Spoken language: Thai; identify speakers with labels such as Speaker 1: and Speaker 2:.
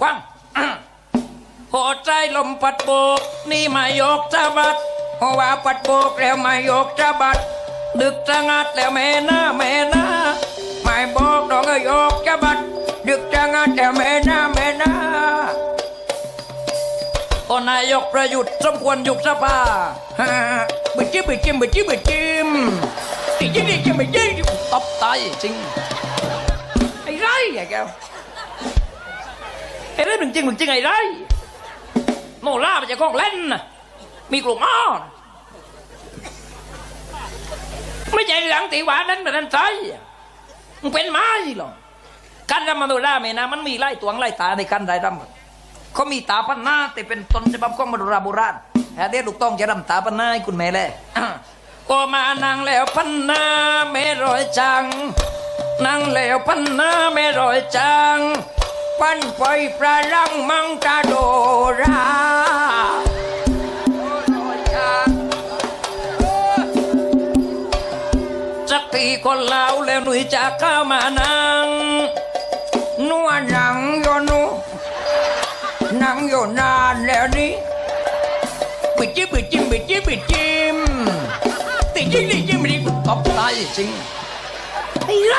Speaker 1: กว้างโหดใจลมปัดโบก นี่มายกจะบัดเพราะว่าปัดโบกแล้วมายกจะบัด ดึกจะงัดแล้วแม่นาแม่นาไม่บอกดอกก็ยกจะบัด ดึกจะงัดแล้วแม่นาแม่นาโอนายกประยุทธ์สมควรยุบสภาฮ่าบึจิ้มบึจิ้มบึจิ้มบึจิ้มจริงจริจริงจริงจริงตบตายจริงไอ้ไรไอ้แกว ไอ้ไรมึงจริงมึงจริงไอ้ไรโนล่ามันจะของเล่นน่ะมีกลุ่มอ้อไม่ใช่หลังตีหวานนั้นแต่นั้นใจมันเป็นไม้หรอกการรำมโนราเมนะมันมีไล่ตวงไล่ตาในการได้รำเขามีตาพันหน้าแต่เป็นตนฉบับของมโนราโบราณแต่เด็กลูกต้องจะรำตาพันหน้าให้คุณแม่แล่อะโอมานั่งแล้วพันหน้าไม่รอยจังนั่งแล้วพันหน้าไม่รอยจัง ปันไปประลังมังกาโดราสักทีคนเล่าแล้วหนุ่ยจะเข้ามานั่งนัวหนังโยนุหนังโยนานแล้วนี่ปิดจิ้มปิดจิ้มปิดจิ้มปิดจิ้มติดจิ้มติดจิ้มติดตบตายจริงไอ้ไร